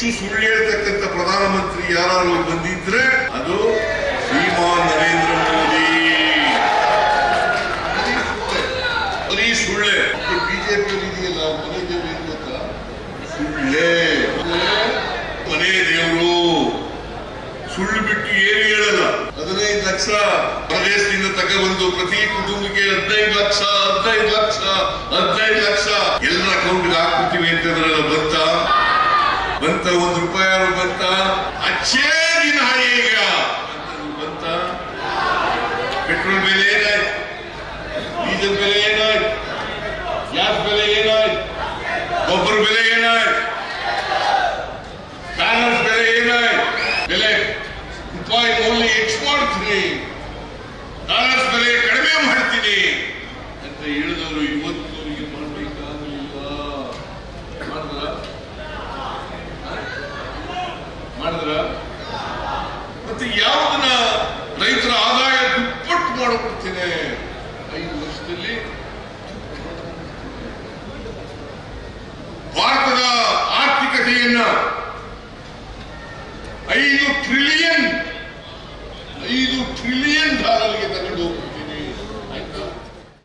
ಹೆಚ್ಚು ಸುಳ್ಳು ಹೇಳ್ತಕ್ಕಂಥ ಪ್ರಧಾನಮಂತ್ರಿ ಯಾರು ಬಂದಿದ್ರೆ ಅದು ಶ್ರೀಮಾನ್ ನರೇಂದ್ರ ಮೋದಿ. ಬರೀ ಸುಳ್ಳೆ. ಬಿಜೆಪಿ ಇದೆಯಲ್ಲ, ಮನೆ ದೇವರು ಸುಳ್ಳೆ. ಮನೆ ದೇವರು. ಸುಳ್ಳು ಬಿಟ್ಟು ಏನು ಹೇಳಲ್ಲ. ಹದಿನೈದು ಲಕ್ಷ ಪ್ರದೇಶದಿಂದ ತಗೊಬಂದು ಪ್ರತಿ ಕುಟುಂಬಕ್ಕೆ ಹದಿನೈದು ಲಕ್ಷ ಹದಿನೈದು ಲಕ್ಷ ಹದಿನೈದು ಲಕ್ಷ. ಎಲ್ಲರ ಅಕೌಂಟ್ಗೆ ಹಾಕ್ಬಿಡ್ತೀವಿ ಅಂತಂದ್ರಲ್ಲ ಬಂತ, ಒಂದು ರೂಪಾಯಿ ಬಂತ? ಅಚ್ಚೇ ದಿನ ಈಗ. ಬಂತ ಪೆಟ್ರೋಲ್ ಬೆಲೆ ಏನಾಯ್ತು? ಡೀಸೆಲ್ ಬೆಲೆ ಏನಾಯ್ತು? ಗ್ಯಾಸ್ ಬೆಲೆ ಏನಾಯ್ತು? ಗೊಬ್ಬರ ಬೆಲೆ ಏನಾಯ್ತು? ಬ್ಯಾಲನ್ಸ್ ಬೆಲೆ ಏನಾಯ್ತು? ಬೆಲೆ ರೂಪಾಯಿ ಮೌಲ್ಯ ಹೆಚ್ಚು ಮಾಡ್ತೀನಿ ಡಾಲರ್ಸ್ ಬೆಲೆ ಕಡಿಮೆ ಮಾಡ್ತೀನಿ ಅಂತ ಹೇಳಿದವರು ಇವತ್ತವರಿಗೆ ಐದು ವರ್ಷದಲ್ಲಿ ಭಾರತದ ಆರ್ಥಿಕತೆಯನ್ನ ಐದು ಟ್ರಿಲಿಯನ್